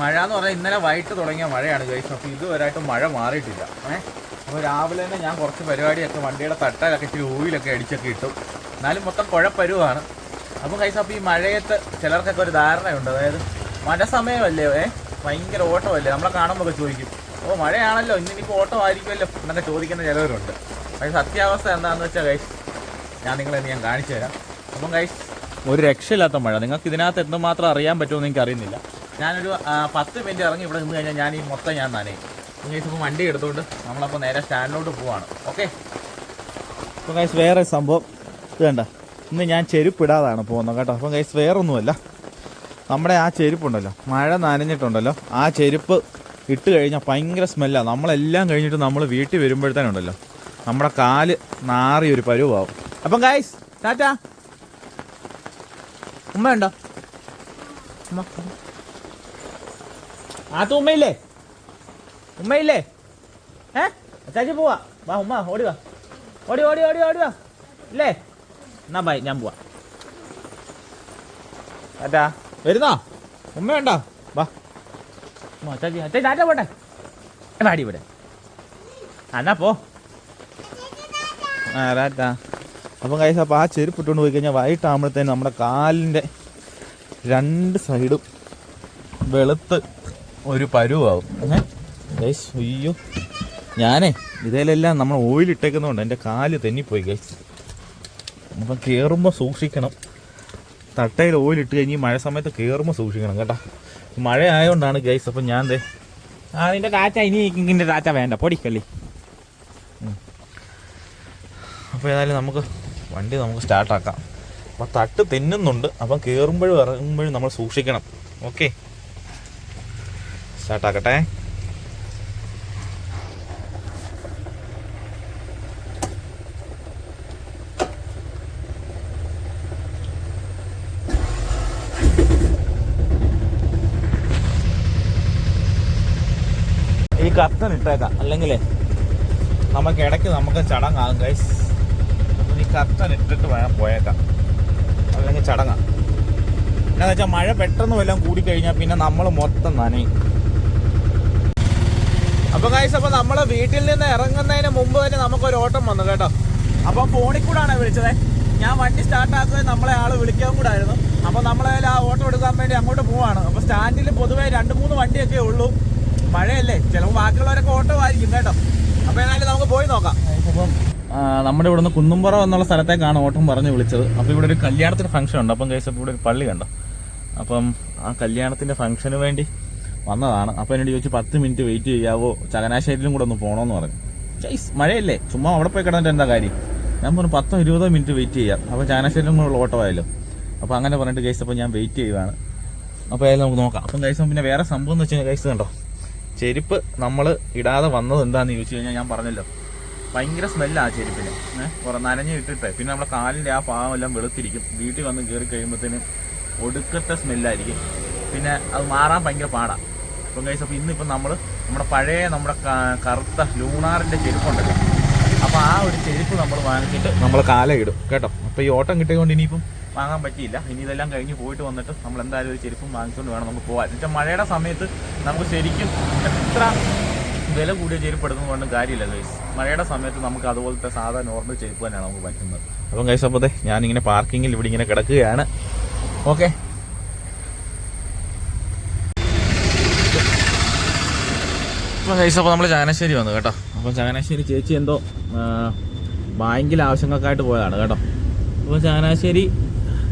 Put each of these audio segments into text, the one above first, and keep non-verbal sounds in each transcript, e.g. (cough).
മഴ എന്ന് പറഞ്ഞാൽ ഇന്നലെ വൈകിട്ട് തുടങ്ങിയ മഴയാണ് ഗൈസ് അപ്പോൾ ഇതുവരെയായിട്ട് മഴ മാറിയിട്ടില്ല. ഏഹ് അപ്പോൾ രാവിലെ തന്നെ ഞാൻ കുറച്ച് പരിപാടിയൊക്കെ വണ്ടിയുടെ തട്ടയിലൊക്കെ ഇച്ചിരി ഓയിലൊക്കെ അടിച്ചൊക്കെ ഇട്ടു. എന്നാലും മൊത്തം കുഴപ്പരുവാണ്. അപ്പോൾ ഗൈസ് അപ്പോൾ ഈ മഴയത്ത് ചിലർക്കൊക്കെ ഒരു ധാരണയുണ്ട്. അതായത് മഴ സമയമല്ലേ? ഏഹ് ഭയങ്കര ഓട്ടമല്ലേ? നമ്മളെ കാണുമ്പോൾ ചോദിക്കും. ഓ മഴയാണല്ലോ. ഇന്നിപ്പോൾ ഓട്ടം ആയിരിക്കുമല്ലോ എന്നൊക്കെ ചോദിക്കുന്ന ചിലവരുണ്ട്. പക്ഷേ സത്യാവസ്ഥ എന്താണെന്ന് വെച്ചാൽ ഗൈസ് ഞാൻ നിങ്ങളെ ഞാൻ കാണിച്ചു തരാം അപ്പം ഗൈസ് ഒരു രക്ഷയില്ലാത്ത മഴ. നിങ്ങൾക്ക് ഇതിനകത്ത് എന്തുമാത്രം അറിയാൻ പറ്റുമെന്ന് എനിക്ക് അറിയുന്നില്ല ഞാനൊരു പത്ത് മിനിറ്റ് ഇറങ്ങി ഇവിടെ നിന്ന് കഴിഞ്ഞാൽ ഞാൻ ഈ മൊത്തം ഞാൻ നനയും. ഗൈസ് ഇപ്പോൾ വണ്ടി എടുത്തുകൊണ്ട് നമ്മളപ്പോൾ നേരെ സ്റ്റാൻഡിലോട്ട് പോവാണ്. ഓക്കെ അപ്പോൾ ഗൈസ് വേറെ സംഭവം ഇത് വേണ്ട ഇന്ന് ഞാൻ ചെരുപ്പിടാതാണ് പോകുന്നത് കേട്ടോ. അപ്പം ഗൈസ് വേറൊന്നുമല്ല. നമ്മുടെ ആ ചെരുപ്പുണ്ടല്ലോ. മഴ നനഞ്ഞിട്ടുണ്ടല്ലോ. ആ ചെരുപ്പ് ഇട്ട് കഴിഞ്ഞാൽ ഭയങ്കര സ്മെല്ലാണ് നമ്മളെല്ലാം കഴിഞ്ഞിട്ട് നമ്മൾ വീട്ടിൽ വരുമ്പോഴത്തേനുണ്ടല്ലോ. നമ്മുടെ കാൽ നാറിയൊരു പരുവാകും അപ്പം ഗൈസ് ടാറ്റാ. ഉമ്മ ഉണ്ടോ ഉമ്മ. ആ ഉമ്മയില്ലേ? ഉമ്മയില്ലേ? ഏ? അച്ചാച്ചി പോവാ. വാ ഉമ്മ ഓടി വാ. ഓടി ഓടി ഓടി ഓടി വാ. ഇല്ലേ? എന്നാ ബൈ ഞാൻ പോവാ. അറ്റാ വരുന്നോ? ഉമ്മയുണ്ടോ വാ. ഉമ്മ, അച്ചാച്ചി അച്ചാച്ചി ടാറ്റ പോട്ടെ? വാടി ഇവിടെ. എന്നാ പോ. ആ ടാറ്റ അപ്പം കൈസ് അപ്പോൾ ആ ചെരുപ്പ് ഇട്ടുകൊണ്ട് പോയി കഴിഞ്ഞാൽ വൈകിട്ടാകുമ്പോഴത്തേനും നമ്മുടെ കാലിന്റെ രണ്ട് സൈഡും വെളുത്ത് ഒരു പരുവാകും ഗൈസ് അയ്യോ. ഞാനേ ഇതിലെല്ലാം നമ്മൾ ഓയിൽ ഇട്ടേക്കുന്നതുകൊണ്ട് എന്റെ കാൽ തെന്നിപ്പോയി ഗൈസ് അപ്പം കയറുമ്പോൾ സൂക്ഷിക്കണം. തട്ടയിൽ ഓയിൽ ഇട്ട് കഴിഞ്ഞ് ഈ മഴ സമയത്ത് കയറുമ്പോൾ സൂക്ഷിക്കണം കേട്ടോ. മഴ ആയതുകൊണ്ടാണ് ഗൈസ് അപ്പം ഞാൻ ദേ ആ നിന്റെ താച്ച ഇനി നിന്റെ ടാറ്റ വേണ്ട. പൊടി കള്ളി. അപ്പോൾ ഏതായാലും നമുക്ക് വണ്ടി നമുക്ക് സ്റ്റാർട്ടാക്കാം. അപ്പോൾ തട്ട് തെന്നുന്നുണ്ട്. അപ്പം കയറുമ്പോഴും ഇറങ്ങുമ്പോഴും നമ്മൾ സൂക്ഷിക്കണം. ഓക്കെ? സ്റ്റാർട്ടാക്കട്ടെ. ഈ കത്തൻ ഇട്ടേക്കാം. അല്ലെങ്കിൽ നമുക്ക് ഇടയ്ക്ക് നമുക്ക് ചടങ്ങാകും ഗൈസ് ഈ കത്തൻ ഇട്ടിട്ട് വേണം പോയേക്കാം. അല്ലെങ്കിൽ ചടങ്ങാം. എന്താണെന്ന് വെച്ചാൽ മഴ പെട്ടെന്ന് വല്ലതും കൂടിക്കഴിഞ്ഞാൽ പിന്നെ നമ്മൾ മൊത്തം നനയും. അപ്പൊ ഗൈസ് അപ്പൊ നമ്മളെ വീട്ടിൽ നിന്ന് ഇറങ്ങുന്നതിന് മുമ്പ് തന്നെ നമുക്ക് ഒരു ഓട്ടം വന്നു കേട്ടോ. അപ്പൊ ഫോണിൽ കൂടാണ് വിളിച്ചത്. ഞാൻ വണ്ടി സ്റ്റാർട്ട് ആക്കുന്നത് നമ്മളെ ആൾ വിളിക്കാൻ കൂടായിരുന്നു. അപ്പൊ നമ്മളെ ആ ഓട്ടം എടുക്കാൻ വേണ്ടി അങ്ങോട്ട് പോവാണ്. അപ്പൊ സ്റ്റാൻഡിൽ പൊതുവെ രണ്ട് മൂന്ന് വണ്ടിയൊക്കെ ഉള്ളൂ. മഴയല്ലേ? ചിലപ്പോൾ ബാക്കിയുള്ളവരൊക്കെ ഓട്ടോ ആയിരിക്കും കേട്ടോ. അപ്പൊ ഏതായാലും നമുക്ക് പോയി നോക്കാം. നമ്മുടെ ഇവിടുന്ന് കുന്നുംപുറം എന്നുള്ള സ്ഥലത്തേക്കാണ് ഓട്ടം പറഞ്ഞ് വിളിച്ചത്. അപ്പോൾ ഇവിടെ ഒരു കല്യാണത്തിന് ഫംഗ്ഷൻ ഉണ്ട്. അപ്പം കേസ് ഇവിടെ ഒരു പള്ളി കണ്ടോ? അപ്പം ആ കല്യാണത്തിന്റെ ഫംഗ്ഷന് വേണ്ടി വന്നതാണ്. അപ്പോൾ എന്നോട് ചോദിച്ചു പത്ത് മിനിറ്റ് വെയിറ്റ് ചെയ്യാവോ? ചങ്ങനാശ്ശേരിയിലും കൂടെ ഒന്ന് പോകണമെന്ന് പറഞ്ഞു. ചൈസ് മഴയല്ലേ? ചുമ്മാ അവിടെ പോയി കിടന്നിട്ട് എന്താ കാര്യം? ഞാൻ പറഞ്ഞു പത്തോ ഇരുപതോ മിനിറ്റ് വെയിറ്റ് ചെയ്യാം. അപ്പോൾ ചങ്ങനാശ്ശേരിയിലും കൂടെ ഉള്ള ആയാലും അപ്പോൾ അങ്ങനെ പറഞ്ഞിട്ട് കേസ് അപ്പോൾ ഞാൻ വെയിറ്റ് ചെയ്യുവാണ്. അപ്പോൾ ഏതായാലും നമുക്ക് നോക്കാം. അപ്പം കഴിച്ച പിന്നെ വേറെ സംഭവം എന്ന് വെച്ച് കഴിഞ്ഞാൽ ഗൈസ് കണ്ടോ? ചെരുപ്പ് നമ്മൾ ഇടാതെ വന്നത് എന്താണെന്ന് ചോദിച്ചു കഴിഞ്ഞാൽ ഞാൻ പറഞ്ഞല്ലോ. ഭയങ്കര സ്മെല്ലാണ് ആ ചെരുപ്പിന്. കുറേ നനഞ്ഞ് ഇട്ടിട്ട്. പിന്നെ നമ്മുടെ കാലിന്റെ ആ ഭാഗം എല്ലാം വെളുത്തിരിക്കും. വീട്ടിൽ വന്ന് കയറി കഴിയുമ്പോഴത്തേനും ഒടുക്കത്തെ സ്മെല്ലായിരിക്കും പിന്നെ അത് മാറാൻ ഭയങ്കര പാടാണ് ഇപ്പം കൈസ് അപ്പോൾ ഇന്നിപ്പം നമ്മൾ നമ്മുടെ പഴയ നമ്മുടെ കറുത്ത ലൂണാറിന്റെ ചെരുപ്പുണ്ടല്ലോ. അപ്പോൾ ആ ഒരു ചെരുപ്പ് നമ്മൾ വാങ്ങിച്ചിട്ട് നമ്മൾ കാല ഇടും കേട്ടോ. അപ്പോൾ ഈ ഓട്ടം കിട്ടിയതുകൊണ്ട് ഇനിയിപ്പം വാങ്ങാൻ പറ്റിയില്ല. ഇനി ഇതെല്ലാം കഴിഞ്ഞ് പോയിട്ട് വന്നിട്ട് നമ്മൾ എന്തായാലും ഒരു ചെരുപ്പും വാങ്ങിച്ചുകൊണ്ട് വേണം നമുക്ക് പോകാൻ എന്നുവെച്ചാൽ മഴയുടെ സമയത്ത് നമുക്ക് ശരിക്കും എത്ര വില കൂടിയ ചെരുപ്പ് എടുക്കുന്നതുകൊണ്ട് കാര്യമില്ല ഗൈസ് മഴയുടെ സമയത്ത് നമുക്ക് അതുപോലത്തെ സാധാ നോർമൽ ചെരുപ്പ് തന്നെയാണ് നമുക്ക് പറ്റുന്നത്. അപ്പം ഗൈസ് അപ്പോൾ ഞാനിങ്ങനെ പാർക്കിങ്ങിൽ ഇവിടെ ഇങ്ങനെ കിടക്കുകയാണ്. ഓക്കെ ഇപ്പം ഗൈസ് അപ്പോൾ നമ്മൾ ചങ്ങനാശ്ശേരി വന്നു കേട്ടോ. അപ്പോൾ ചങ്ങനാശ്ശേരി ചേച്ചി എന്തോ ബാങ്കിൽ ആവശ്യങ്ങൾക്കായിട്ട് പോയതാണ് കേട്ടോ. അപ്പോൾ ചങ്ങനാശ്ശേരി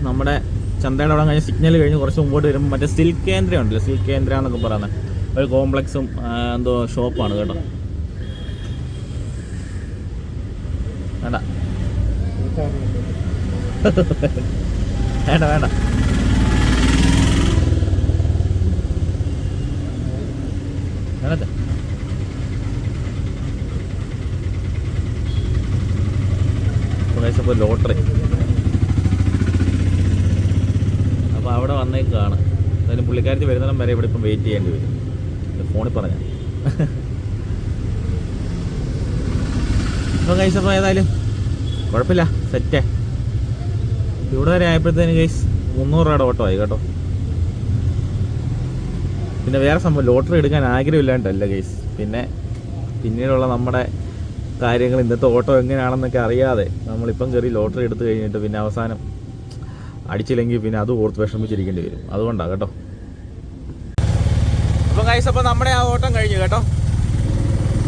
നമ്മുടെ ചന്തയുടെ അവിടെ കഴിഞ്ഞ് സിഗ്നൽ കഴിഞ്ഞ് കുറച്ച് മുമ്പോട്ട് വരുമ്പോൾ മറ്റേ സിൽക്ക് കേന്ദ്ര ഉണ്ടല്ലോ സിൽക്ക് കേന്ദ്ര എന്നൊക്കെ പറയുന്നത് ഒരു കോംപ്ലക്സും എന്തോ ഷോപ്പാണ് കേട്ടോ. വേണ്ട. വേണ്ട വേണ്ട. വേണ്ടത്തെ ഇപ്പോൾ ലോട്ടറി. അപ്പോൾ അവിടെ വന്നേക്കാണ്. എന്തായാലും പുള്ളിക്കാരത്തി വരുന്നിടം വരെ ഇവിടെ ഇപ്പം വെയിറ്റ് ചെയ്യേണ്ടി വരും. ഫോണിൽ പറഞ്ഞ. അപ്പോൾ കൈസ് അപ്പോൾ ഏതായാലും കുഴപ്പമില്ല. സെറ്റേ ഇവിടെ വരെ ആയപ്പോഴത്തേന് കൈസ് മുന്നൂറ് രൂപയുടെ ഓട്ടോ ആയി കേട്ടോ. പിന്നെ വേറെ സംഭവം ലോട്ടറി എടുക്കാൻ ആഗ്രഹമില്ലാണ്ടല്ല കേസ് പിന്നെ പിന്നീടുള്ള നമ്മുടെ കാര്യങ്ങൾ ഇന്നത്തെ ഓട്ടോ എങ്ങനെയാണെന്നൊക്കെ അറിയാതെ നമ്മളിപ്പം കയറി ലോട്ടറി എടുത്തു കഴിഞ്ഞിട്ട് പിന്നെ അവസാനം അടിച്ചില്ലെങ്കിൽ പിന്നെ അത് ഓർത്ത് വിഷമിച്ചിരിക്കേണ്ടി വരും. അതുകൊണ്ടാണ് കേട്ടോ. അപ്പോൾ കൈസ് അപ്പോൾ നമ്മുടെ ആ ഓട്ടം കഴിഞ്ഞു കേട്ടോ.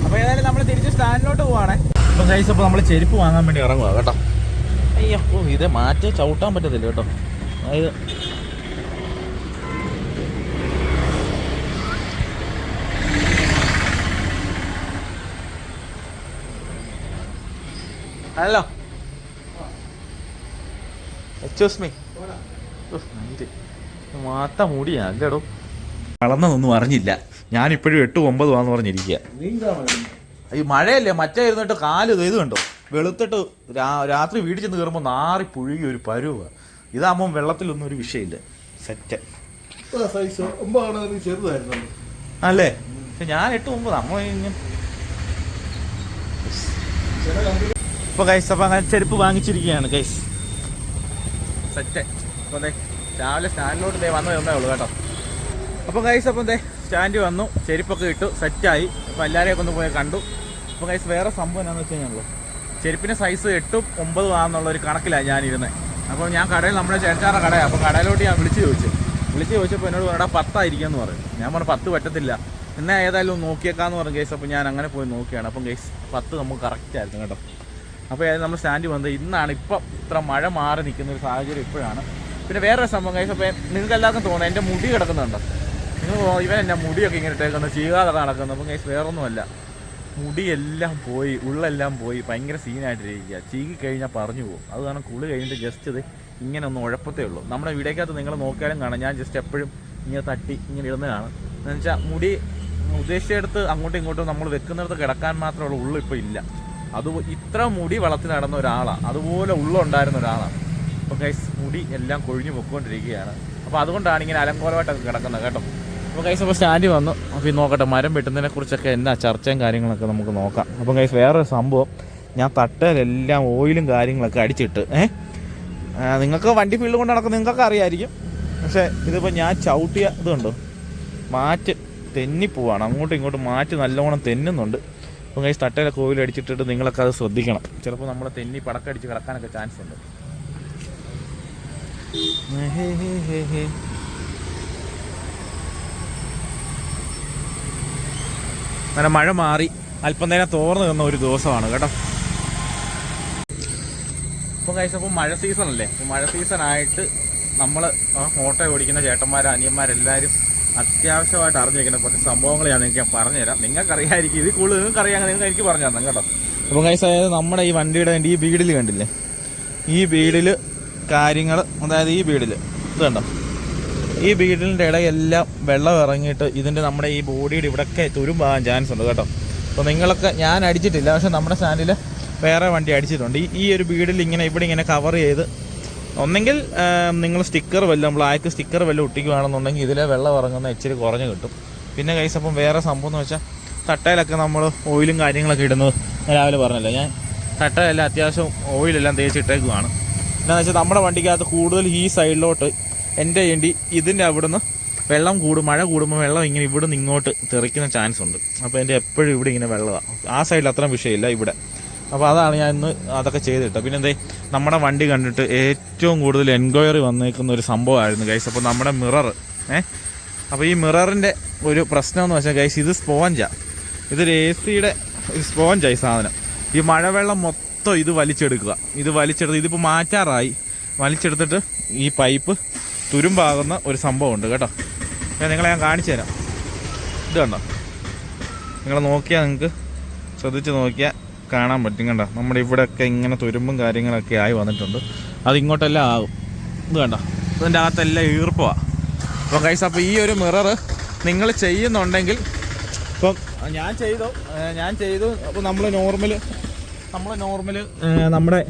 അപ്പോൾ ഏതായാലും നമ്മൾ തിരിച്ച് സ്റ്റാൻഡിലോട്ട് പോവാണേ. അപ്പോൾ കൈസ് അപ്പോൾ നമ്മൾ ചെരുപ്പ് വാങ്ങാൻ വേണ്ടി ഇറങ്ങുക കേട്ടോ. അയ്യോ ഇത് മാറ്റി ചവിട്ടാൻ പറ്റത്തില്ല കേട്ടോ. അതായത് ഹലോ എക്സ്ക്യൂസ് മീ മാത്ത മുടിയാ അല്ലേടോ. വളർന്നതൊന്നും അറിഞ്ഞില്ല. ഞാനിപ്പോഴും എട്ട് ഒമ്പത് വാന്ന് പറഞ്ഞിരിക്കുക ഈ മഴയല്ലേ? മറ്റേ ഇരുന്നിട്ട് കാൽ ഇത് കണ്ടോ? വെളുത്തിട്ട് രാത്രി വീട്ടിൽ ചെന്ന് കയറുമ്പോൾ നാറി പുഴുകി ഒരു പരുവ. ഇതാകുമ്പോൾ വെള്ളത്തിലൊന്നും ഒരു വിഷയമില്ല. സെറ്റ് അല്ലേ? ഞാൻ എട്ട് ഒമ്പത്. അമ്മ ഇങ്ങനെ ഗൈസ് അപ്പോൾ അങ്ങനെ ചെരുപ്പ് വാങ്ങിച്ചിരിക്കുകയാണ് കൈസ് സെറ്റ് അപ്പോൾ രാവിലെ സ്റ്റാൻഡിലോട്ട് ദേ വന്നു തന്നേ ഉള്ളൂ കേട്ടോ. അപ്പോൾ കൈസ് അപ്പം ദേ സ്റ്റാൻഡ് വന്നു ചെരുപ്പൊക്കെ ഇട്ടു സെറ്റായി അപ്പോൾ എല്ലാവരെയൊക്കെ ഒന്ന് പോയി കണ്ടു. അപ്പോൾ കൈസ് വേറെ സംഭവം എന്താണെന്ന് വെച്ച് കഴിഞ്ഞാൽ ചെരുപ്പിന്റെ സൈസ് എട്ടും ഒമ്പതും ആണെന്നുള്ള ഒരു കണക്കിലാണ് ഞാനിരുന്നത് അപ്പോൾ ഞാൻ കടയിൽ നമ്മുടെ ചേച്ചാറുടെ കടയാണ് അപ്പോൾ കടയിലോട്ട് ഞാൻ വിളിച്ചു ചോദിച്ചു. വിളിച്ച് ചോദിച്ചപ്പോൾ എന്നോട് പറഞ്ഞാൽ പത്തായിരിക്കുമെന്ന് പറഞ്ഞു. ഞാൻ പറഞ്ഞു പത്ത് പറ്റത്തില്ല. എന്നാൽ ഏതായാലും നോക്കിയേക്കാന്ന് പറഞ്ഞു കേസ് അപ്പോൾ ഞാൻ അങ്ങനെ പോയി നോക്കിയാണ്. അപ്പം കേസ് പത്ത് നമുക്ക് കറക്റ്റ് ആയിരുന്നു കേട്ടോ. അപ്പോൾ നമ്മൾ സ്റ്റാൻഡ് വന്നത് ഇന്നാണ്. ഇപ്പം ഇത്ര മഴ മാറി നിൽക്കുന്ന ഒരു സാഹചര്യം ഇപ്പോഴാണ്. പിന്നെ വേറെ സംഭവം കഴിച്ച അപ്പോൾ നിങ്ങൾക്ക് എല്ലാവർക്കും തോന്നുന്നത് എന്റെ മുടി കിടക്കുന്നുണ്ടോ? നിങ്ങൾ ഇവൻ എന്റെ മുടിയൊക്കെ ഇങ്ങനെ ഇട്ടേക്കുന്നത് ചീകാതെ നടക്കുന്നത് അപ്പം കഴിച്ച് വേറൊന്നുമല്ല. മുടിയെല്ലാം പോയി ഉള്ളെല്ലാം പോയി ഭയങ്കര സീനായിട്ടിരിക്കുക ചീകി കഴിഞ്ഞാൽ പറഞ്ഞു പോകും. അത് കാരണം കുളി കഴിഞ്ഞിട്ട് ജസ്റ്റ് ഇത് ഇങ്ങനെ ഒന്ന് ഉഴപ്പത്തേ ഉള്ളൂ. നമ്മുടെ വീടേക്കകത്ത് നിങ്ങൾ നോക്കിയാലും കാണാം. ഞാൻ ജസ്റ്റ് എപ്പോഴും ഇങ്ങനെ തട്ടി ഇങ്ങനെ ഇടുന്നതാണ്. എന്ന് വെച്ചാൽ മുടി ഉദ്ദേശിച്ചെടുത്ത് അങ്ങോട്ടും ഇങ്ങോട്ടും നമ്മൾ വെക്കുന്നിടത്ത് കിടക്കാൻ മാത്രമുള്ള ഉള്ളു ഇപ്പോൾ ഇല്ല. അത് ഇത്ര മുടി വളർത്തി നടന്ന ഒരാളാണ് അതുപോലെ ഉള്ളുണ്ടായിരുന്ന ഒരാളാണ്. അപ്പോൾ ഗൈസ് മുടി എല്ലാം കൊഴിഞ്ഞു പൊക്കോണ്ടിരിക്കുകയാണ്. അപ്പോൾ അതുകൊണ്ടാണ് ഇങ്ങനെ അലങ്കോലമായിട്ടൊക്കെ കിടക്കുന്നത് കേട്ടോ. അപ്പോൾ ഗൈസ് അപ്പോൾ സ്റ്റാൻഡ് വന്നു. അപ്പോൾ ഈ നോക്കട്ടെ മരം വെട്ടുന്നതിനെ കുറിച്ചൊക്കെ എന്നാ ചർച്ചയും കാര്യങ്ങളൊക്കെ നമുക്ക് നോക്കാം. അപ്പം ഗൈസ് വേറൊരു സംഭവം. ഞാൻ തട്ടയിലെല്ലാം ഓയിലും കാര്യങ്ങളൊക്കെ അടിച്ചിട്ട് ഏഹ് നിങ്ങൾക്ക് വണ്ടി ഫീൽഡ് കൊണ്ട് നടക്കുന്ന നിങ്ങൾക്ക് അറിയായിരിക്കും. പക്ഷേ ഇതിപ്പോൾ ഞാൻ ചവിട്ടിയ ഇതുണ്ട് മാറ്റ് തെന്നിപ്പോവാണ്. അങ്ങോട്ടും ഇങ്ങോട്ടും മാറ്റ് നല്ലോണം തെന്നുന്നുണ്ട്. അപ്പം കൈ തട്ടയിലെ കോവിൽ അടിച്ചിട്ടിട്ട് നിങ്ങളൊക്കെ അത് ശ്രദ്ധിക്കണം. ചിലപ്പോൾ നമ്മൾ തെന്നി പടക്കടിച്ച് കിടക്കാനൊക്കെ ചാൻസ് ഉണ്ട്. അങ്ങനെ മഴ മാറി. അല്പം നേരം തോർന്നു നിന്ന ഒരു ദിവസമാണ് കേട്ടോ. ഇപ്പം കഴിച്ച അപ്പോൾ മഴ സീസൺ അല്ലേ? മഴ സീസൺ ആയിട്ട് നമ്മൾ ഓട്ടോ ഓടിക്കുന്ന ചേട്ടന്മാർ അനിയന്മാരെല്ലാവരും അത്യാവശ്യമായിട്ട് അറിഞ്ഞിരിക്കുന്ന കുറച്ച് സംഭവങ്ങൾ ഞാൻ നിങ്ങൾക്ക് ഞാൻ പറഞ്ഞുതരാം. നിങ്ങൾക്ക് അറിയാമായിരിക്കും ഇത് കൂടുതൽ നിങ്ങൾക്ക് അറിയാമെങ്കിൽ നിങ്ങൾക്ക് എനിക്ക് പറഞ്ഞു തരണം കേട്ടോ. അപ്പോൾ കൈസ് അതായത് നമ്മുടെ ഈ വണ്ടിയുടെ ഈ ബീഡിൽ കണ്ടില്ലേ? ഈ ബീഡിൽ കാര്യങ്ങൾ അതായത് ഈ ബീഡിൽ ഇത് കണ്ടോ? ഈ ബീഡിലിന്റെ ഇടയെല്ലാം വെള്ളം ഇറങ്ങിയിട്ട് ഇതിന്റെ നമ്മുടെ ഈ ബോഡിയുടെ ഇവിടെയൊക്കെ തുരുമ്പാകാൻ ചാൻസ് ഉണ്ട് കേട്ടോ. അപ്പോൾ നിങ്ങളൊക്കെ ഞാൻ അടിച്ചിട്ടില്ല പക്ഷെ നമ്മുടെ സ്റ്റാൻഡിൽ വേറെ വണ്ടി അടിച്ചിട്ടുണ്ട്. ഈ ഈ ഒരു ബീഡിൽ ഇങ്ങനെ ഇവിടെ ഇങ്ങനെ കവർ ചെയ്ത് ഒന്നെങ്കിൽ നിങ്ങൾ സ്റ്റിക്കർ വല്ലതും ബ്ലാക്ക് സ്റ്റിക്കർ വല്ലതും ഒട്ടിക്കുകയാണെന്നുണ്ടെങ്കിൽ ഇതിലെ വെള്ളം ഇറങ്ങുന്ന ഇച്ചിരി കുറഞ്ഞ് കിട്ടും. പിന്നെ കൈസ് അപ്പം വേറെ സംഭവം എന്ന് വെച്ചാൽ തട്ടയിലൊക്കെ നമ്മൾ ഓയിലും കാര്യങ്ങളൊക്കെ ഇടുന്നത് രാവിലെ പറഞ്ഞല്ലോ ഞാൻ തട്ടയെല്ലാം അത്യാവശ്യം ഓയിലെല്ലാം തേച്ചിട്ടേക്കുവാണ്. എന്താണെന്ന് വെച്ചാൽ നമ്മുടെ വണ്ടിക്കകത്ത് കൂടുതൽ ഈ സൈഡിലോട്ട് എന്റെ വേണ്ടി ഇതിന്റെ അവിടുന്ന് വെള്ളം കൂടും മഴ കൂടുമ്പോൾ വെള്ളം ഇങ്ങനെ ഇവിടുന്ന് ഇങ്ങോട്ട് തെറിക്കുന്ന ചാൻസ് ഉണ്ട്. അപ്പോൾ എന്റെ എപ്പോഴും ഇവിടെ ഇങ്ങനെ വെള്ളമാണ് ആ സൈഡിൽ അത്രയും വിഷയമില്ല ഇവിടെ. അപ്പോൾ അതാണ് ഞാൻ ഇന്ന് അതൊക്കെ ചെയ്തിട്ട്. പിന്നെ എന്തേ നമ്മുടെ വണ്ടി കണ്ടിട്ട് ഏറ്റവും കൂടുതൽ എൻക്വയറി വന്നേക്കുന്ന ഒരു സംഭവമായിരുന്നു ഗൈസ് അപ്പോൾ നമ്മുടെ മിറർ ഏ? അപ്പോൾ ഈ മിററിന്റെ ഒരു പ്രശ്നം എന്ന് വെച്ചാൽ ഗൈസ് ഇത് സ്പോഞ്ചാണ് ഇതൊരു എ സിയുടെ സ്പോഞ്ചായി സാധനം. ഈ മഴവെള്ളം മൊത്തം ഇത് വലിച്ചെടുക്കുക. ഇത് വലിച്ചെടുത്ത് ഇതിപ്പോൾ മാറ്റാറായി. വലിച്ചെടുത്തിട്ട് ഈ പൈപ്പ് തുരുമ്പാകുന്ന ഒരു സംഭവമുണ്ട് കേട്ടോ. ഞാൻ നിങ്ങളെ ഞാൻ കാണിച്ചു തരാം ഇത് കണ്ടോ? നിങ്ങൾ നോക്കിയാൽ നിങ്ങൾക്ക് ശ്രദ്ധിച്ച് നോക്കിയാൽ കാണാൻ പറ്റും. കണ്ട നമ്മുടെ ഇവിടെയൊക്കെ ഇങ്ങനെ തുരുമ്പും കാര്യങ്ങളൊക്കെ ആയി വന്നിട്ടുണ്ട്. അത് ഇങ്ങോട്ടെല്ലാം ആകും. ഇത് കണ്ട ഇതിന്റെ അകത്തെല്ലാം ഈർപ്പമാണ് അപ്പോൾ കൈസ് അപ്പോൾ ഈ ഒരു മിറർ നിങ്ങൾ ചെയ്യുന്നുണ്ടെങ്കിൽ ഇപ്പം ഞാൻ ചെയ്തു ഞാൻ ചെയ്തു. അപ്പോൾ നമ്മൾ നോർമൽ നമ്മൾ നോർമൽ നമ്മുടെ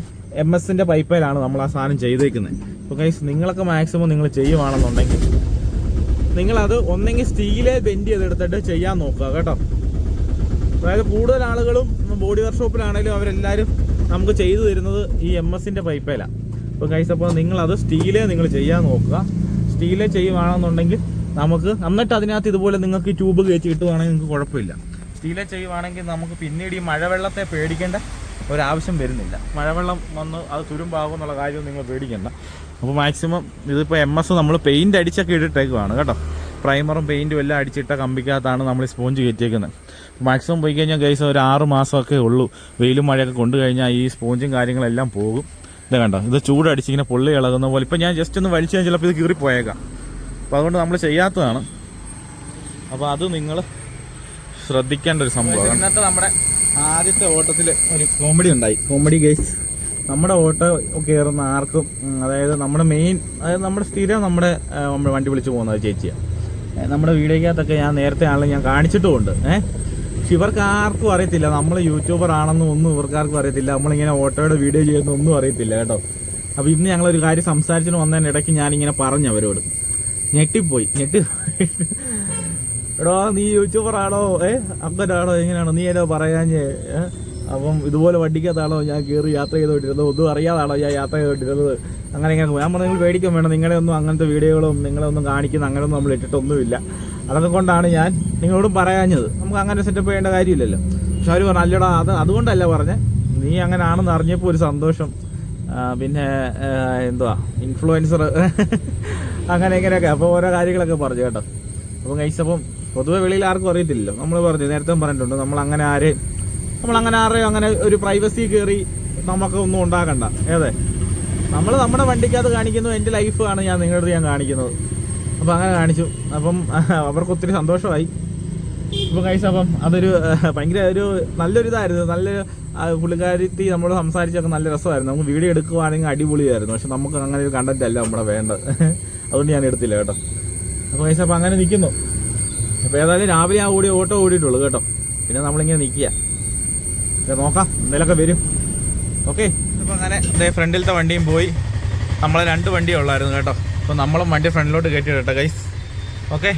എം എസിന്റെ പൈപ്പിലാണ് നമ്മൾ ആ സാധനം ചെയ്തേക്കുന്നത്. അപ്പോൾ കൈസ് നിങ്ങളൊക്കെ മാക്സിമം നിങ്ങൾ ചെയ്യുവാണെന്നുണ്ടെങ്കിൽ നിങ്ങളത് ഒന്നെങ്കിൽ സ്റ്റീലേ ബെൻഡ് ചെയ്തെടുത്തിട്ട് ചെയ്യാൻ നോക്കുക കേട്ടോ. അതായത് കൂടുതൽ ആളുകളും ബോഡി വർക്ക്ഷോപ്പിലാണെങ്കിലും അവരെല്ലാവരും നമുക്ക് ചെയ്തു തരുന്നത് ഈ എം എസിന്റെ പൈപ്പേലാണ് അപ്പോൾ കൈസ് അപ്പോൾ നിങ്ങളത് സ്റ്റീലേ നിങ്ങൾ ചെയ്യാൻ നോക്കുക. സ്റ്റീലേ ചെയ്യുവാണെന്നുണ്ടെങ്കിൽ നമുക്ക് എന്നിട്ട് അതിനകത്ത് ഇതുപോലെ നിങ്ങൾക്ക് ട്യൂബ് കയറ്റി കിട്ടുവാണെങ്കിൽ നിങ്ങൾക്ക് കുഴപ്പമില്ല. സ്റ്റീലേ ചെയ്യുവാണെങ്കിൽ നമുക്ക് പിന്നീട് ഈ മഴവെള്ളത്തെ പേടിക്കേണ്ട ഒരാവശ്യം വരുന്നില്ല. മഴവെള്ളം വന്ന് അത് തുരുമ്പാകും എന്നുള്ള കാര്യം നിങ്ങൾ പേടിക്കേണ്ട. അപ്പോൾ മാക്സിമം ഇതിപ്പോൾ എം എസ് നമ്മൾ പെയിന്റ് അടിച്ചൊക്കെ ഇട്ടിട്ടേക്കുവാണ് കേട്ടോ. പ്രൈമറും പെയിന്റും എല്ലാം അടിച്ചിട്ട കമ്പിക്കകത്താണ് നമ്മൾ സ്പോഞ്ച് കയറ്റിയേക്കുന്നത്. മാക്സിമം പോയി കഴിഞ്ഞാൽ ഗൈസ് ഒരു ആറ് മാസമൊക്കെ ഉള്ളൂ. വെയിലും മഴയൊക്കെ കൊണ്ടു കഴിഞ്ഞാൽ ഈ സ്പോഞ്ചും കാര്യങ്ങളെല്ലാം പോകും. ഇത് കണ്ടോ? ഇത് ചൂടടിച്ച് ഇങ്ങനെ പൊള്ളി ഇളകുന്ന പോലെ. ഇപ്പം ഞാൻ ജസ്റ്റ് ഒന്ന് വലിച്ചു കഴിഞ്ഞാൽ ചിലപ്പോൾ ഇത് കീറിപ്പോയേക്കാം. അപ്പോൾ അതുകൊണ്ട് നമ്മൾ ചെയ്യാത്തതാണ്. അപ്പോൾ അത് നിങ്ങൾ ശ്രദ്ധിക്കേണ്ട ഒരു സംഭവം ഇന്നത്തെ നമ്മുടെ ആദ്യത്തെ ഓട്ടത്തിൽ ഒരു കോമഡി ഉണ്ടായി. കോമഡി ഗൈസ് നമ്മുടെ ഓട്ടോ കയറുന്ന ആർക്കും അതായത് നമ്മുടെ മെയിൻ അതായത് നമ്മുടെ സ്ഥിരം നമ്മുടെ നമ്മുടെ വണ്ടി വിളിച്ച് പോകുന്നത് ചേച്ചിയാണ് നമ്മുടെ വീഡിയോക്കകത്തൊക്കെ ഞാൻ നേരത്തെ ആണെങ്കിലും ഞാൻ കാണിച്ചിട്ടുമുണ്ട്. ഏഹ് പക്ഷെ ഇവർക്ക് ആർക്കും അറിയത്തില്ല. നമ്മൾ യൂട്യൂബർ ആണെന്നും ഒന്നും ഇവർക്ക് ആർക്കും അറിയത്തില്ല. നമ്മളിങ്ങനെ ഓട്ടോയുടെ വീഡിയോ ചെയ്യുന്ന ഒന്നും അറിയത്തില്ല കേട്ടോ. അപ്പോൾ ഇന്ന് ഞങ്ങളൊരു കാര്യം സംസാരിച്ചിട്ട് വന്നതിന് ഇടയ്ക്ക് ഞാനിങ്ങനെ പറഞ്ഞു അവരോട്. ഞെട്ടിപ്പോയി. ഞെട്ടി എടോ നീ യൂട്യൂബർ ആണോ? ഏ അപ്പനാണോ എങ്ങനെയാണോ? നീ ഏതോ പറയാഞ്ഞേ? അപ്പം ഇതുപോലെ വണ്ടിക്കകത്താണോ ഞാൻ കയറി യാത്ര ചെയ്തുകൊണ്ടിരുന്നത് ഒന്നും അറിയാതാണോ ഞാൻ യാത്ര ചെയ്തുകൊണ്ടിരുന്നത് അങ്ങനെ ഇങ്ങനെ ഞാൻ പറഞ്ഞു നിങ്ങൾ പേടിക്കാൻ വേണം നിങ്ങളെ ഒന്നും അങ്ങനത്തെ വീഡിയോകളും നിങ്ങളെ ഒന്നും കാണിക്കുന്ന അങ്ങനെയൊന്നും നമ്മൾ ഇട്ടിട്ടൊന്നുമില്ല. അതൊക്കെ കൊണ്ടാണ് ഞാൻ നിങ്ങളോട് പറയാഞ്ഞത്. നമുക്ക് അങ്ങനെ സെറ്റപ്പ് ചെയ്യേണ്ട കാര്യമില്ലല്ലോ. പക്ഷെ അവർ പറഞ്ഞു അല്ലടാ അത് അതുകൊണ്ടല്ല പറഞ്ഞേ. നീ അങ്ങനെ ആണെന്ന് അറിഞ്ഞപ്പോൾ ഒരു സന്തോഷം. പിന്നെ എന്തുവാ ഇൻഫ്ലുവൻസർ അങ്ങനെ ഇങ്ങനെയൊക്കെ. അപ്പോൾ ഓരോ കാര്യങ്ങളൊക്കെ പറഞ്ഞു കേട്ടോ. അപ്പം കഴിച്ചപ്പം പൊതുവെ വെളിയിൽ ആർക്കും അറിയത്തില്ലല്ലോ. നമ്മൾ പറഞ്ഞു നേരത്തെ പറഞ്ഞിട്ടുണ്ട് നമ്മൾ അങ്ങനെ ആരെയും നമ്മൾ അങ്ങനെ ആരെയും അങ്ങനെ ഒരു പ്രൈവസി കയറി നമുക്ക് ഒന്നും ഉണ്ടാക്കണ്ട. ഏതെ? നമ്മൾ നമ്മുടെ വണ്ടിക്കകത്ത് കാണിക്കുന്നു എന്റെ ലൈഫാണ് ഞാൻ നിങ്ങളുടെ ഞാൻ കാണിക്കുന്നത്. അപ്പം അങ്ങനെ കാണിച്ചു. അപ്പം (laughs) അവർക്ക് ഒത്തിരി സന്തോഷമായി. ഇപ്പം കഴിച്ച അപ്പം അതൊരു ഭയങ്കര ഒരു നല്ലൊരു ഇതായിരുന്നു. നല്ലൊരു പുള്ളിക്കാരിത്തി നമ്മൾ സംസാരിച്ചൊക്കെ നല്ല രസമായിരുന്നു. നമുക്ക് വീഡിയോ എടുക്കുവാണെങ്കിൽ അടിപൊളിയായിരുന്നു. പക്ഷെ നമുക്ക് അങ്ങനെ ഒരു കണ്ടന്റ് അല്ല നമ്മുടെ വേണ്ടത്. (laughs) അതുകൊണ്ട് ഞാൻ എടുത്തില്ല കേട്ടോ. അപ്പോൾ കഴിച്ച അപ്പം അങ്ങനെ നിൽക്കുന്നു അപ്പോൾ ഏതായാലും രാവിലെ ആ ഓടി ഓട്ടോ ഓടിയിട്ടുള്ളൂ കേട്ടോ. പിന്നെ നമ്മളിങ്ങനെ നിൽക്കുക നോക്കാം എന്തെങ്കിലുമൊക്കെ വരും. ഓക്കെ ഇപ്പം അങ്ങനെ ഫ്രണ്ടിലത്തെ വണ്ടിയും പോയി. നമ്മളെ രണ്ട് വണ്ടിയേ ഉള്ളായിരുന്നു കേട്ടോ. അപ്പോൾ നമ്മളും വണ്ടി ഫ്രണ്ടിലോട്ട് കയറ്റി കേട്ടോ ഗൈസ് ഓക്കെ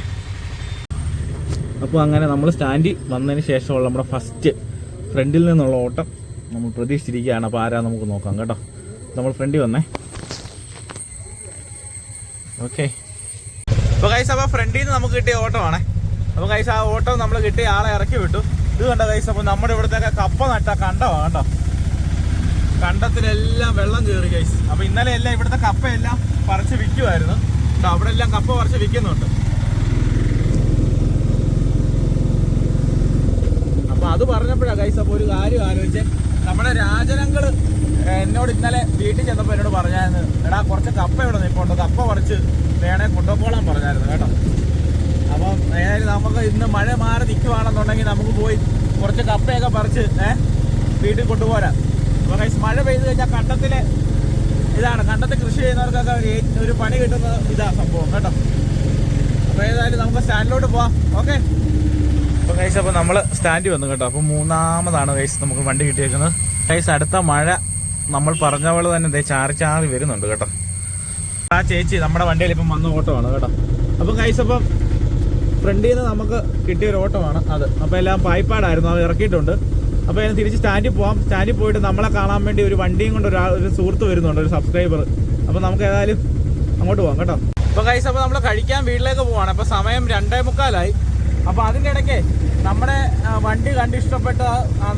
അപ്പോൾ അങ്ങനെ നമ്മൾ സ്റ്റാൻഡിൽ വന്നതിന് ശേഷമുള്ള നമ്മുടെ ഫസ്റ്റ് ഫ്രണ്ടിൽ നിന്നുള്ള ഓട്ടം നമ്മൾ പ്രതീക്ഷിച്ചിരിക്കുകയാണ്. അപ്പോൾ ആരാ നമുക്ക് നോക്കാം കേട്ടോ. നമ്മൾ ഫ്രണ്ടിൽ വന്നേ. ഓക്കെ അപ്പോൾ കൈസ് അപ്പോൾ ഫ്രണ്ടിൽ നിന്ന് നമുക്ക് കിട്ടിയ ഓട്ടമാണേ. അപ്പോൾ കൈസ് ആ ഓട്ടം നമ്മൾ കിട്ടിയ ആളെ ഇറക്കി വിട്ടു. ഇത് കണ്ട കൈസ് അപ്പോൾ നമ്മുടെ ഇവിടുത്തെ കപ്പ നട്ട കണ്ടോ? കേട്ടോ കണ്ടത്തിലെല്ലാം വെള്ളം കയറി കൈസ് അപ്പോൾ ഇന്നലെ എല്ലാം ഇവിടുത്തെ കപ്പയെല്ലാം പറിച്ച് വിൽക്കുമായിരുന്നു അവിടെ എല്ലാം കപ്പ പറിച്ച് വിൽക്കുന്നുണ്ട്. അപ്പൊ അത് പറഞ്ഞപ്പോഴാണ് ഗൈസ് അപ്പൊ ഒരു കാര്യം ആലോചിച്ച്. നമ്മുടെ രാജനങ്ങൾ എന്നോട് ഇന്നലെ വീട്ടിൽ ചെന്നപ്പോ എന്നോട് പറഞ്ഞായിരുന്നു എടാ കുറച്ച് കപ്പ ഇവിടെ നിൽപ്പുണ്ട് കപ്പ പറിച്ച് വേണേ കൊണ്ടുപോകോളാൻ പറഞ്ഞായിരുന്നു കേട്ടോ. അപ്പം ഏതായാലും നമുക്ക് ഇന്ന് മഴ മാറി നിൽക്കുവാണെന്നുണ്ടെങ്കിൽ നമുക്ക് പോയി കുറച്ച് കപ്പയൊക്കെ പറിച്ച് ഏഹ് വീട്ടിൽ കൊണ്ടുപോരാം. മഴ പെയ്ത് കഴിഞ്ഞാൽ കണ്ടത്തിലെ ഇതാണ്. കണ്ടത്തെ കൃഷി ചെയ്യുന്നവർക്കൊക്കെ ഒരു പണി കിട്ടുന്ന ഇതാ സംഭവം കേട്ടോ. അപ്പോൾ ഏതായാലും നമുക്ക് സ്റ്റാൻഡിലോട്ട് പോവാം. ഓക്കെ? അപ്പോൾ കൈസ് അപ്പോൾ നമ്മൾ സ്റ്റാൻഡിൽ വന്നു കേട്ടോ. അപ്പോൾ മൂന്നാമതാണ് കൈസ് നമുക്ക് വണ്ടി കിട്ടിയേക്കുന്നത്. കൈസ് അടുത്ത മഴ നമ്മൾ പറഞ്ഞ പോലെ തന്നെ ദേ ചാറി ചാറി വരുന്നുണ്ട് കേട്ടോ. ആ ചേച്ചി നമ്മുടെ വണ്ടിയിൽ ഇപ്പം വന്ന ഓട്ടമാണ് കേട്ടോ. അപ്പം കൈസ് അപ്പം ഫ്രണ്ടിൽ നിന്ന് നമുക്ക് കിട്ടിയൊരു ഓട്ടമാണ് അത്. അപ്പോൾ എല്ലാം പായ്പാടായിരുന്നു. അത് ഇറക്കിയിട്ടുണ്ട്. അപ്പോൾ ഞാൻ തിരിച്ച് സ്റ്റാൻഡിൽ പോവാം. സ്റ്റാൻഡിൽ പോയിട്ട് നമ്മളെ കാണാൻ വേണ്ടി ഒരു വണ്ടിയും കൊണ്ട് ഒരാൾ ഒരു സുഹൃത്ത് വരുന്നുണ്ട് ഒരു സബ്സ്ക്രൈബർ അപ്പോൾ നമുക്ക് ഏതായാലും അങ്ങോട്ട് പോവാം കേട്ടോ. അപ്പോൾ കൈസ് അപ്പോൾ നമ്മൾ കഴിക്കാൻ വീട്ടിലേക്ക് പോവാണ്. അപ്പോൾ സമയം രണ്ടേ മുക്കാലായി. അപ്പോൾ അതിന്റെ ഇടയ്ക്ക് നമ്മുടെ വണ്ടി കണ്ടിഷ്ടപ്പെട്ട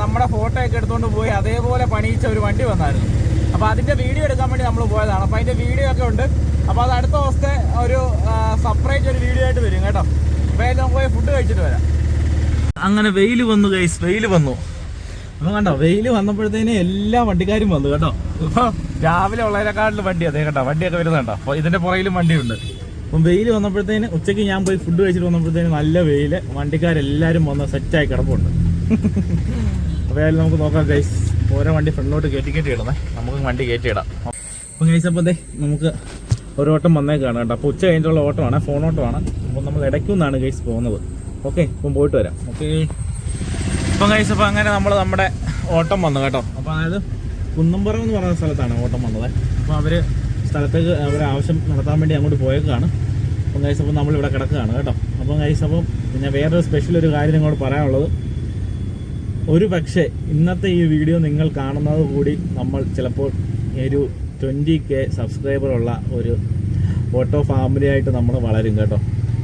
നമ്മുടെ ഫോട്ടോ ഒക്കെ എടുത്തുകൊണ്ട് പോയി അതേപോലെ പണിയിച്ച ഒരു വണ്ടി വന്നായിരുന്നു. അപ്പോൾ അതിന്റെ വീഡിയോ എടുക്കാൻ വേണ്ടി നമ്മൾ പോയതാണ്. അപ്പോൾ അതിന്റെ വീഡിയോ ഒക്കെ ഉണ്ട്. അപ്പോൾ അത് അടുത്ത ദിവസത്തെ ഒരു സെപ്പറേറ്റ് ഒരു വീഡിയോ ആയിട്ട് വരും കേട്ടോ. അപ്പോൾ നമുക്ക് പോയി ഫുഡ് കഴിച്ചിട്ട് വരാം. അങ്ങനെ വെയിൽ വന്നു കൈസ് വെയിൽ വന്നു. അപ്പം കണ്ടോ വെയിൽ വന്നപ്പോഴത്തേന് എല്ലാ വണ്ടിക്കാരും വന്നു കേട്ടോ. ഇപ്പൊ രാവിലെ ഉള്ളതിനെക്കാട്ടിലും വണ്ടി അതെ കേട്ടോ വണ്ടിയൊക്കെ വരുന്നുണ്ടോ അപ്പൊ ഇതിന്റെ പുറകിലും വണ്ടിയുണ്ട്. അപ്പം വെയിൽ വന്നപ്പോഴത്തേന് ഉച്ചയ്ക്ക് ഞാൻ പോയി ഫുഡ് കഴിച്ചിട്ട് വന്നപ്പോഴത്തേന് നല്ല വെയിൽ വണ്ടിക്കാരെല്ലാരും വന്ന് സെറ്റായി കിടപ്പുണ്ട്. അപ്പോൾ ഏതായാലും നമുക്ക് നോക്കാം ഗൈസ് ഓരോ വണ്ടി ഫ്രണ്ടിലോട്ട് കയറ്റി കയറ്റി ഇടണേ നമുക്ക് വണ്ടി കയറ്റി ഇടാം. അപ്പം ഗൈസ് അപ്പോൾ ദേ നമുക്ക് ഒരു ഓട്ടം വന്നേക്കാണ് കേട്ടോ. അപ്പോൾ ഉച്ച കഴിഞ്ഞിട്ടുള്ള ഓട്ടമാണ് ഫോൺ ഓട്ടമാണ്. അപ്പോൾ നമ്മൾ ഇടയ്ക്കുന്നാണ് ഗൈസ് പോകുന്നത്. ഓക്കെ ഇപ്പം പോയിട്ട് വരാം. ഓക്കെ ഇപ്പം കഴിച്ച് അപ്പോൾ അങ്ങനെ നമ്മൾ നമ്മുടെ ഓട്ടം വന്നു കേട്ടോ. അപ്പോൾ അതായത് കുന്നമ്പുറം എന്ന് പറയുന്ന സ്ഥലത്താണ് ഓട്ടം വന്നത്. അപ്പോൾ അവർ സ്ഥലത്തേക്ക് അവർ ആവശ്യം നടത്താൻ വേണ്ടി അങ്ങോട്ട് പോയേക്കാണ്. അപ്പം കഴിച്ച് അപ്പോൾ നമ്മളിവിടെ കിടക്കുകയാണ് കേട്ടോ. അപ്പം കഴിച്ച് അപ്പം പിന്നെ വേറൊരു സ്പെഷ്യൽ ഒരു കാര്യം നിങ്ങളോട് പറയാനുള്ളത്. ഒരു പക്ഷേ ഇന്നത്തെ ഈ വീഡിയോ നിങ്ങൾ കാണുന്നത് കൂടി നമ്മൾ ചിലപ്പോൾ ഒരു ട്വന്റി കെ സബ്സ്ക്രൈബറുള്ള ഒരു ഓട്ടോ ഫാമിലി ആയിട്ട് നമ്മൾ വളരും കേട്ടോ.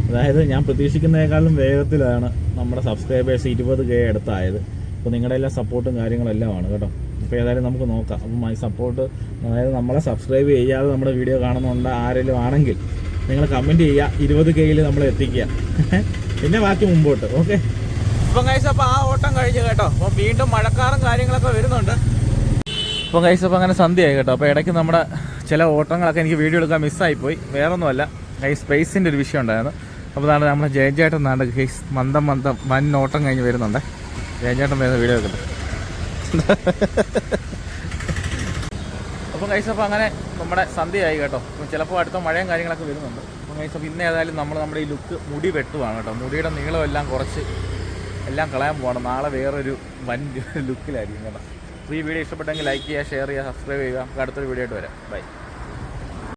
അതായത് ഞാൻ പ്രതീക്ഷിക്കുന്നതിനേക്കാളും വേഗത്തിലാണ് നമ്മുടെ സബ്സ്ക്രൈബേഴ്സ് ഇരുപത് കെ അടുത്തായത്. അപ്പോൾ നിങ്ങളുടെ എല്ലാ സപ്പോർട്ടും കാര്യങ്ങളെല്ലാം ആണ് കേട്ടോ. അപ്പോൾ ഏതായാലും നമുക്ക് നോക്കാം. അപ്പം ഈ സപ്പോർട്ട് അതായത് നമ്മളെ സബ്സ്ക്രൈബ് ചെയ്യാതെ നമ്മുടെ വീഡിയോ കാണുന്നുണ്ട് ആരെങ്കിലും ആണെങ്കിൽ നിങ്ങൾ കമന്റ് ചെയ്യുക. ഇരുപത് കെയിൽ നമ്മൾ എത്തിക്കുക. (laughs) പിന്നെ ബാക്കി മുമ്പോട്ട്. ഓക്കെ ഇപ്പം കഴിച്ച അപ്പോൾ ആ ഓട്ടം കഴിഞ്ഞു കേട്ടോ. അപ്പോൾ വീണ്ടും മഴക്കാറും കാര്യങ്ങളൊക്കെ വരുന്നുണ്ട്. ഇപ്പം കഴിച്ച അപ്പോൾ അങ്ങനെ സന്ധ്യയായി കേട്ടോ. അപ്പോൾ ഇടയ്ക്ക് നമ്മുടെ ചില ഓട്ടങ്ങളൊക്കെ എനിക്ക് വീഡിയോ എടുക്കാൻ മിസ്സായിപ്പോയി വേറൊന്നുമല്ല. കൈ സ്പേസിന്റെ ഒരു വിഷയം ഉണ്ടായിരുന്നു. അപ്പോൾ നാളെ നമ്മൾ ജയചേട്ടൻ നാണ്ട് കേസ് മന്ദം മന്ദം വൻ നോട്ടം കഴിഞ്ഞ് വരുന്നുണ്ട്. ജയചേട്ടൻ വരുന്ന വീഡിയോ എടുക്കട്ടെ അപ്പം കൈസ് അപ്പോൾ അങ്ങനെ നമ്മുടെ സന്ധ്യയായി കേട്ടോ. അപ്പം ചിലപ്പോൾ അടുത്ത മഴയും കാര്യങ്ങളൊക്കെ വരുന്നുണ്ട്. അപ്പം കൈസ് അപ്പോൾ ഇന്ന് ഏതായാലും നമ്മൾ നമ്മുടെ ഈ ലുക്ക് മുടി വെട്ടുവാണ് കേട്ടോ. മുടിയുടെ നീളം എല്ലാം കുറച്ച് എല്ലാം കളയാൻ പോകണം നാളെ വേറൊരു വൻ ലുക്കിലായിരിക്കും കേട്ടോ. അപ്പോൾ ഈ വീഡിയോ ഇഷ്ടപ്പെട്ടെങ്കിൽ ലൈക്ക് ചെയ്യുക ഷെയർ ചെയ്യുക സബ്സ്ക്രൈബ് ചെയ്യുക. നമുക്ക് അടുത്തൊരു വീഡിയോ ആയിട്ട് വരാം. ബൈ